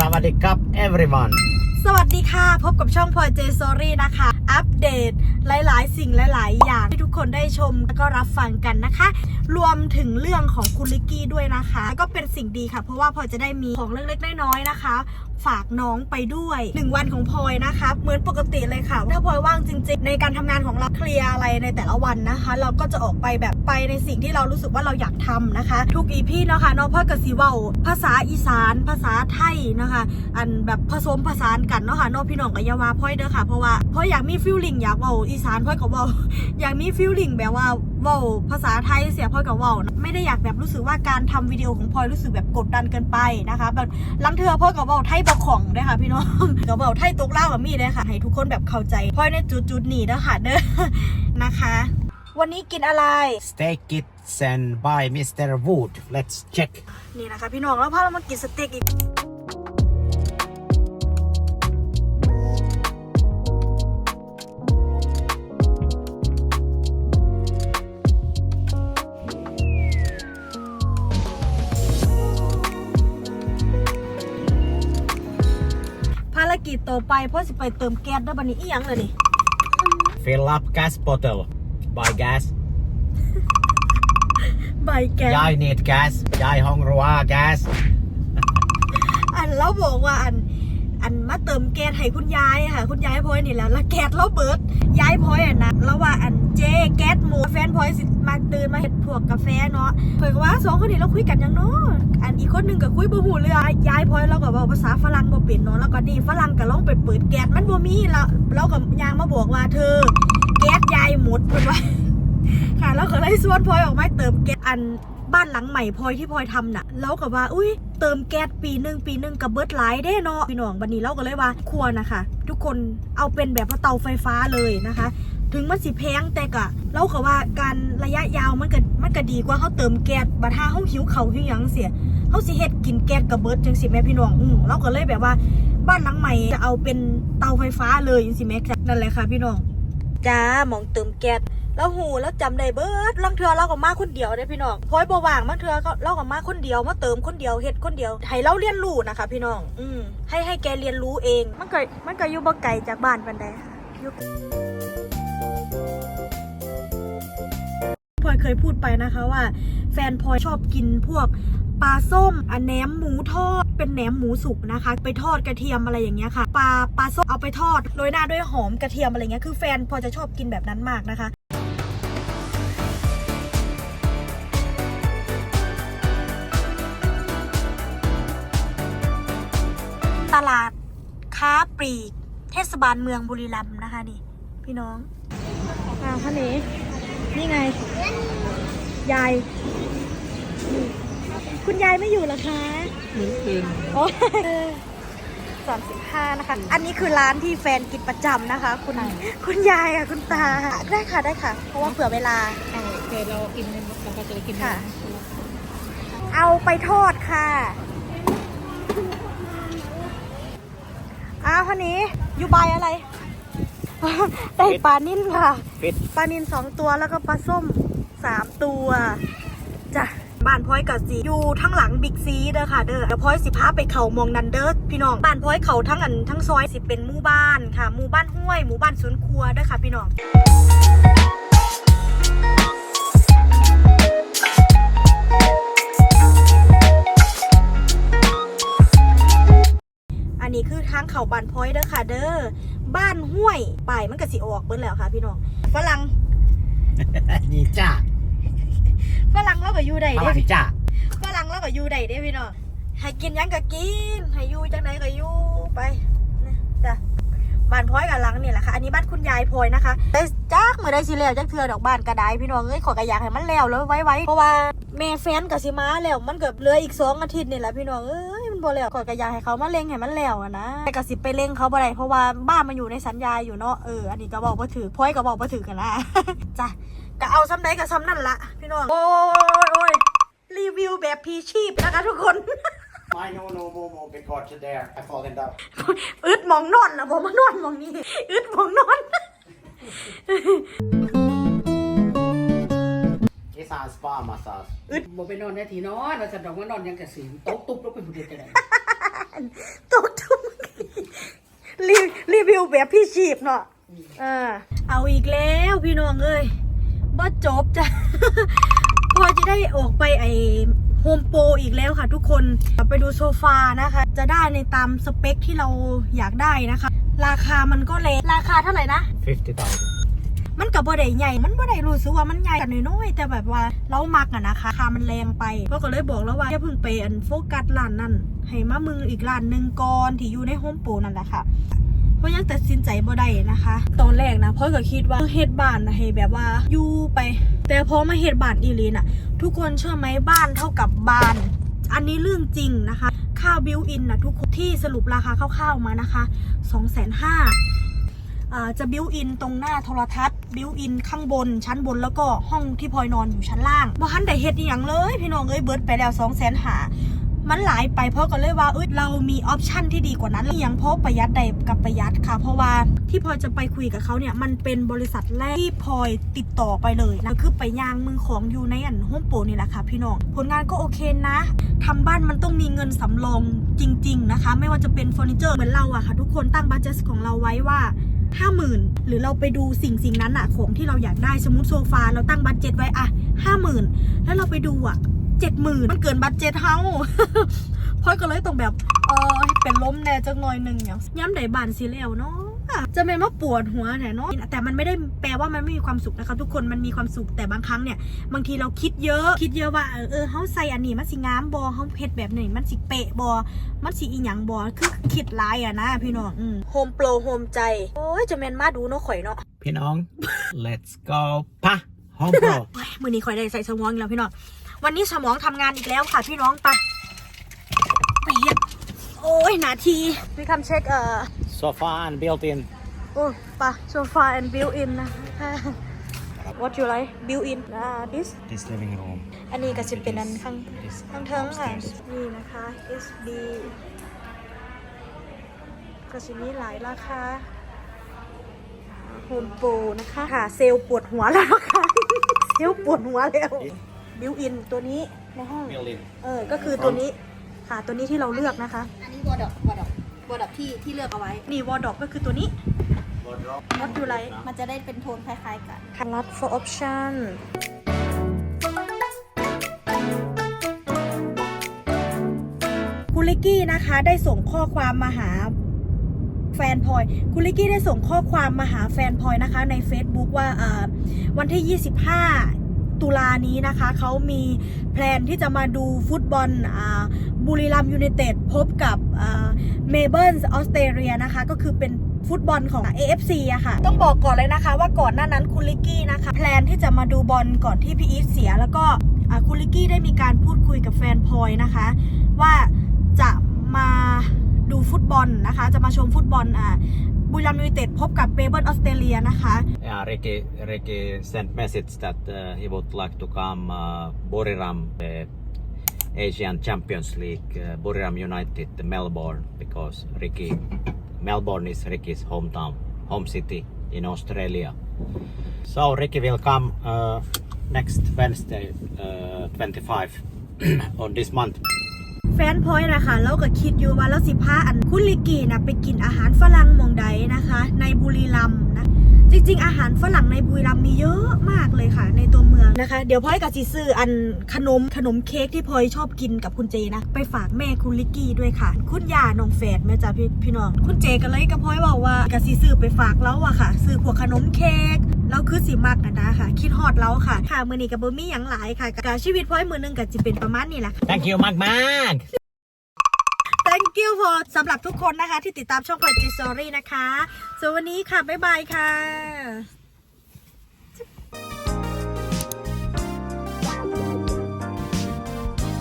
สวัสดีครับ everyone สวัสดีค่ะ พบกับช่องพลอยเจสอรี่นะคะ อัปเดตหลาย ๆ สิ่งหลาย ๆ อย่าง ให้ทุกคนได้ชมแล้วก็รับฟังกันนะคะ รวมถึงเรื่องของคุณลิกกี้ด้วยนะคะ ก็เป็นสิ่งดีค่ะ เพราะว่าพลอยจะได้มีของเล็ก ๆ น้อย ๆ นะคะฝากน้องไปด้วย 1 วันของพลอยนะคะเหมือนปกติเลยค่ะ ถ้าพลอยว่างจริง ๆ ในการทำงานของเราเคลียร์อะไรในแต่ละวันนะคะ เราก็จะออกไปแบบไปในสิ่งที่เรารู้สึกว่าเราอยากทำนะคะ ทุกอีพีเนาะคะน้องพ่อกสีเว้าภาษาอีสาน ภาษาไทยนะคะ อันแบบผสมผสานกันเนาะค่ะน้องพี่น้องกับยาวาพ่อยเด้อค่ะเพราะว่าพ่อยอยากมีฟิลลิ่งอยากเว้าอีสานพ่อยก็เว้าอยากมีฟิลลิ่งแบบว่าเว้าภาษาไทยเสียพ่อยก็เว้านะไม่ได้อยากแบบรู้สึกว่าการทำวิดีโอของพ่อยรู้สึกแบบกดดันเกินไปนะคะแบบลังเทือพ่อยก็เว้าไทยบกของเด้อค่ะพี่น้องก็เว้าไทยตกเล่าวกับมีเด้อค่ะ ให้ทุกคนแบบเข้าใจพ่อยในจุดจุดๆนี้เด้อค่ะเด้อนะคะ วันนี้กินอะไร Steak it sent by Mr. Wood let's check นี่นะคะพี่น้องแล้วพาเรามากินสเต็กอีก กิจต่อไปพ่อสิไปเติมแก๊สได้บันนี้อีหยังเลยนี่ fill up gas bottle by gas ใบแก๊สยาย need gas ยายห้องรัว gas อันเราบอกว่าอัน อันมาเติมแก๊สให้คุณยายค่ะ คุณยายพลอยนี่แหล้วแล้วแก๊สเราเบิดยายพลอยอะนะแล้วว่าอันเจแก๊สหมูแฟนพลอยสิมาตื่นมาเห็ดพวกกาแฟเนาะเผยว่าสองคนนี้เราคุยกันยังเนาะอันอีกคนหนึ่งก็คุยบ่หูเรื่องยายพลอยเราก็บอกภาษาฝรั่งบ่เป็นเนาะแล้วก็นี่ฝรั่งก็ลองไปเปิดแก๊สมันบ่มีแล้วเราก็ยางมาบอกว่าเธอ แก๊สยายหมดเพิ่นว่าค่ะแล้วก็เลยส่วนพลอยออกมาเติมแก๊สอัน บ้านหลังใหม่พลอยที่พลอยทำน่ะแล้วก็ว่า อุ้ยเติมแก๊สปีหนึ่งปีหนึ่งกับเบิร์ดไลท์ได้เนาะพี่น้องบันนี้เราก็เลยว่าควรนะคะ ทุกคนเอาเป็นแบบว่าเตาไฟฟ้าเลยนะคะ ถึงมันสิแพงแต่ก็เราก็ว่าการระยะยาวมันก็มันก็ดีกว่าเขาเติมแก๊สบัดถ้าเขาหิวเขาหิวยังเสียเขาสิเฮ็ดกินแก๊สกับเบิร์ดจังสิแม่พี่น้องอือเราก็เลยแบบว่าบ้านหลังใหม่จะเอาเป็นเตาไฟฟ้าเลยจังสิแม่นั่นแหละค่ะพี่น้องจ้ามองเติมแก๊ส แล้วหูแล้วจำได้เบิดลังเทือเราก็มาคนเดียวได้พี่น้องพอยบ่ว่างบางเทือก็เราก็มาคนเดียวมาเติมคนเดียวเฮ็ดคนเดียวให้เราเรียนรู้นะคะ พี่น้อง อืมให้ให้แกเรียนรู้เอง มันก็มันก็อยู่บ่ไกลจากบ้านปานใดค่ะอยู่พลอยเคยพูดไปนะคะว่า แฟนพลอยชอบกินพวกปลาส้มอันแหนมหมูทอด เป็นแหนมหมูสุกนะคะ ไปทอดกระเทียมอะไรอย่างเงี้ยค่ะ ปลาปลาส้มเอาไปทอดโรยหน้าด้วยหอมกระเทียมอะไรเงี้ย คือแฟนพลอยจะชอบกินแบบนั้นมากนะคะ ตลาดค้าปลีก เทศบาลเมืองบุรีรัมย์นะคะนี่ พี่น้องอ่าท่านนี้นี่ไง ยายนี่คุณยายไม่อยู่เหรอคะเหมือนเองโอ้สามสิบห้านะคะ อันนี้คือร้านที่แฟนกินประจำนะคะ คุณคุณยายค่ะคุณตา ได้ค่ะได้ค่ะ เพราะว่าเผื่อเวลาใช่เคยเรากินเราก็จะได้กินค่ะ เอาไปทอดค่ะ อ้าวคนนี้อยู่ใบอะไร ได้ปลานิ่นค่ะ fit ปลานินสองตัวแล้วก็ปลาส้มสามตัวจ้ะบ้านพลอยกับสีอยู่ทั้งหลังบิ๊กซีเด้อค่ะเด้อเดี๋ยวพลอยสิพาไปเขามองนันเด้อพี่น้องบ้านพลอยเขาทั้งอันทั้งซอยสิเป็นหมู่บ้านค่ะหมู่บ้านห้วยหมู่บ้านสวนครัวเด้อค่ะพี่น้อง ห้วยป่ายมันก็สิออกเบิ้แล้วค่ะพี่น้องฝรั่งนี่จ้าฝรั่งเราก็อยู่ได้พเด้ลังจ้าฝรั่งเราก็อยู่ได้เด้พี่น้องให้กินหยังก็กินให้อยู่จังไหนก็อยู่ไปนะจ้ะบ้านพลอยกับหลังนี่แหละค่ะ อันนี้บ้านคุณยายพลอยนะคะได้จักมือได้สิแล้วจักเทือดอกบ้านกระไดพี่น้องเอ้ยขอกระอยากให้มันแล้วแล้วไว้ไว้เพราะว่าแม่แฟนกับสิมาแล้วมันเกือบเหลืออีกสองอาทิตย์นี่แหละพี่น้องเอ้ย มันบ่แล้วขอกระอยากให้เขามาเล็งให้มันแล้วอะนะแต่กสิไปเล็งเขาบ่ได้เพราะว่าบ้านมันอยู่ในสัญญาอยู่เนาะเอออันนี้ก็บอกว่าถือพลอยก็บอกว่าถือกันนะจ้ะก็เอาซ้ำใดกับซ้ำนั่นละพี่น้องโอ้ยโอ้ยรีวิวแบบพีชีพนะคะทุกคน I know no more more because there I fallen down อึดหมองนอนนะผมมานอนหมองนี้อึดหมองนอน It's a spa massage บ่ไปนอนในที่นอนเราจะดอกว่านอนยังกระสีตกตุ๊บลงไปบุเดียวจะได้ตกทุ่มรีรีวิวแบบพี่ชีพเนาะเออเอาอีกแล้วพี่น้องเอ้ยบ่จบจ้ะพอจะได้ออกไปไอโฮมโปรอีกแล้วค่ะทุกคนไปดูโซฟานะคะ จะได้ในตามสเปคที่เราอยากได้นะคะ ราคามันก็แรงราคาเท่าไหร่นะ 50,000 มันกับบ่ได้ใหญ่ มันบ่ได้รู้สึกว่ามันใหญ่กันน้อยแต่แบบว่าเรามักอะนะคะคามันแรงไปก็ก็เลยบอกแล้วว่าอย่าเพิ่งไปอันโฟกัสร้านนั่นให้มามึงอีกร้านหนึ่งก่อนที่อยู่ในโฮมโปรนั่นแหละค่ะเพราะยังตัดสินใจบ่ได้นะคะ ตอนแรกนะเพราะก็คิดว่าเฮ็ดบ้านนะให้แบบว่าอยู่ไป แต่พอมาเฮ็ดบ้านอีลีน่ะ ทุกคนเชื่อไหมบ้านเท่ากับบ้าน อันนี้เรื่องจริงนะคะค่าบิวอินนะทุกคนที่สรุปราคาคร่าวๆมานะคะ 2 5 0 0 0อ่าจะบิวอินตรงหน้าโทรทัศน์ บิวอินข้างบนชั้นบนแล้วก็ห้องที่พลอยนอนอยู่ชั้นล่างบ่ทันได้เฮ็ดอหย่างเลย พี่น้องเอ้ยเบิร์ดไปแล้ว2 0 0 0 0 0หามันหลายไปเพราะก็เลยว่าเอ้ยเรามีออปชันที่ดีกว่านั้นอย่างเพราะประหยัดใดกับประหยัดค่ะ เพราะว่าที่พลอยจะไปคุยกับเขาเนี่ยมันเป็นบริษัทแรกที่พลอยติดต่อไปเลยนะคือไปยางมือของอยู่ในอันโฮมโปรนี่แหละค่ะพี่น้องผลงานก็โอเคนะทำบ้านมันต้องมีเงินสำรองจริง ๆ นะคะ ไม่ว่าจะเป็นเฟอร์นิเจอร์เหมือนเราอะค่ะ ทุกคนตั้งบัตเจตของเราไว้ว่า ห้าหมื่นหรือเราไปดูสิ่งสิ่งนั้นอะของที่เราอยากได้สมมติโซฟาเราตั้งบัตเจ็ตไว้อะห้าหมื่นแล้วเราไปดูอะเจ็ดหมื่นมันเกินบัตเจ็ตเฮาพ่อยก็เลยต้องแบบเออเป็นล้มแน่จังหน่อยหนึ่งเนี่ยย้ำไดบานซีแล้วเนาะ จะเป็นว่าปวดหัวแน่เนาะแต่มันไม่ได้แปลว่ามันไม่มีความสุขนะคะทุกคนมันมีความสุขแต่บางครั้งเนี่ยบางทีเราคิดเยอะคิดเยอะว่าเออเออเฮาใส่อันนี้มันสิงามบอเฮาเฮ็ดแบบนี้มันสิเป๊ะบอมันสิอีหยังบอคือคิดหลายอะนะพี่น้องอืมโฮมโปรโฮมใจโอ้ยจะแม่นมาดูเนาะข่อยเนาะพี่น้อง let's go ปะ Home Pro เฮ้ยมือนี้ข่อยได้ใส่สมองอีกแล้วพี่น้องวันนี้สมองทำงานอีกแล้วค่ะพี่น้องไปไปเฮ็ดโอ้ยนาทีวิคัมเช็คเอ่อ sofa and built-in โอ้ปะโซฟา and built in นะ what you like built in อ่า this this living room อันนี้ก็จะเป็นอันข้าง This ข้างเทิงค่ะ upstairs นี่นะคะ SB ก็จะมีหลายราคาโฮมโปรนะคะค่ะเซลล์ปวดหัวแล้วนะคะเซลล์ปวดหัวแล้วบิวอินตัวนี้ในห้อง built-in เออ ก็คือตัวนี้ค่ะตัวนี้ที่เราเลือกนะคะ อันนี้วอร์ดอกวอร์ดอก วอร์ดอกที่ที่เลือกเอาไว้ นี่วอร์ดอกก็คือตัวนี้ wardrobe What you like มันจะได้เป็นโทนคล้ายๆกัน Color for option คุณลิกกี้นะคะได้ส่งข้อความมาหาแฟนพลอยคุณลิกกี้ได้ส่งข้อความมาหาแฟนพลอยนะคะใน Facebook ว่าเอ่อวันที่ 25 ตุลานี้นะคะเขามีแพลนที่จะมาดูฟุตบอลอ่า บุรีรัมยูไนเต็ดพบกับเมเบิลส์ออสเตรเลียนะคะ ก็คือเป็นฟุตบอลของ AFC อะค่ะ ต้องบอกก่อนเลยนะคะ ว่าก่อนหน้านั้นคุณลิกกี้นะคะ แพลนที่จะมาดูบอลก่อนที่พี่อีทเสีย แล้วก็คุณลิกกี้ได้มีการพูดคุยกับแฟนพลอยนะคะ ว่าจะมาดูฟุตบอลนะคะ จะมาชมฟุตบอลอ่าบุรีรัมย์ยูไนเต็ดพบกับเบเบิลออสเตรเลียนะคะ Yeah, Ricky, Ricky sent message that uh, he would like to come uh, Buriram uh, Asian Champions League, uh, Buriram United, Melbourne, because Ricky, Melbourne is Ricky's hometown, home city in Australia. So Ricky will come uh, next Wednesday, uh, 25 on this month. แฟนพอยต์นะคะเราก็คิดอยู่ว่าเราสิพาอันคุณลิกีนะไปกินอาหารฝรั่งมองใดนะคะ ในบุรีรัมย์นะจริงๆ อาหารฝรั่งในบุรีรัมย์ นตัวเมืองนะคะ เดี๋ยวพลอยกับจีซื้ออันขนมขนมเค้กที่พลอยชอบกินกับคุณเจนะ ไปฝากแม่คุณลิกกี้ด้วยค่ะ คุณย่าน้องแฝดแม่จ้าพี่พี่น้อง คุณเจก็เลยกับพลอยบอกว่ากับซีซื้อไปฝากแล้วอะค่ะ ซื้อพวกขนมเค้กแล้วคือสิมักอะนะค่ะ คิดฮอดแล้วค่ะ ค่ะมือนี้กับเบอร์มี่อย่างหลายค่ะกับชีวิตพลอยมือหนึงกับจะเป็นประมาณนี้แหละ Thank you, Mark Mark! thank you for สำหรับทุกคนนะคะ ที่ติดตามช่องพลอยจีสตอรี่นะคะส่วนวันนี้ค่ะบ๊ายบายค่ะ